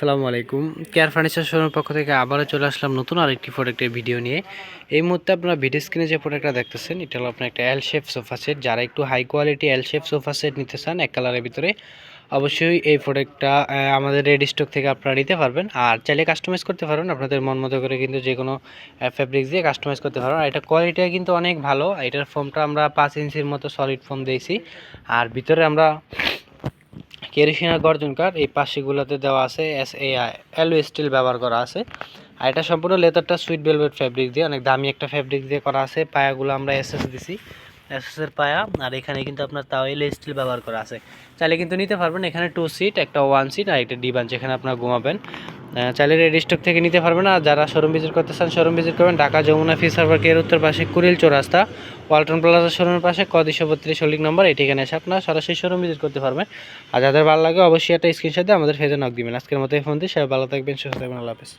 আসসালামু আলাইকুম। Care furniture শোরুমের পক্ষ থেকে আবারও চলে আসলাম নতুন আরেকটি প্রোডাক্টের ভিডিও নিয়ে। এই মুহূর্তে আপনারা ভিডিও স্ক্রিনে যে প্রোডাক্টটা দেখতেছেন, এটা হলো আপনার একটা এল শেপ সোফা সেট যারা একটু high quality L shape sofa set নিতে চান, এক কালারের ভিতরে অবশ্যই এই প্রোডাক্টটা আমাদের রেডি স্টক থেকে আপনারা নিতে পারবেন। আর চাইলে কাস্টমাইজ করতে পারবেন, আপনাদের মন মতো করে কিন্তু যে কোনো ফ্যাব্রিক্স দিয়ে কাস্টমাইজ করতে পারবেন। আর এটা কোয়ালিটিটা কিন্তু অনেক ভালো। এটার ফোমটা আমরা পাঁচ ইঞ্চির মতো সলিড ফোম দিয়েছি। আর ভিতরে আমরা কেরোসিনের গর্জন কাঠ, এই পাশেগুলোতে দেওয়া আছে এস এ অ্যালো স্টিল ব্যবহার করা আছে। আর এটা সম্পূর্ণ লেদারটা সুইট ভেলভেট ফ্যাব্রিক দিয়ে, অনেক দামি একটা ফ্যাব্রিক দিয়ে করা আছে। পায়াগুলো আমরা এস এস দিছি। এসএসের পায়া, আর এখানে কিন্তু আপনার তাও এল স্টিল ব্যবহার করা আছে। চাইলে কিন্তু নিতে পারবেন, এখানে টু সিট একটা ওয়ান সিট আর একটা ডিবান যেখানে আপনার ঘুমাবেন। চাইলে রেডি স্টক থেকে নিতে পারবেন, আর যারা শোরুম ভিজিট করতে চান শোরুম ভিজিট করবেন ঢাকা যমুনা ফি সার্ভার কের উত্তর পাশে কুড়িল চৌরাস্তা ওয়ালটন প্লাজা শোরুমের পাশে কদিশো বত্রিশ হলিক নম্বর এই ঠিকানা এসে আপনারা সরাসরি শোরুম ভিজিট করতে পারবেন। আর যাদের ভালো লাগে অবশ্যই একটা স্ক্রিনশট দিয়ে আমাদের ফেজে নক দিবেন। আজকের মতো এই ফোন দিয়ে সবাই ভালো থাকবেন, সুস্থ থাকবেন, আল্লাহ হাফেজ।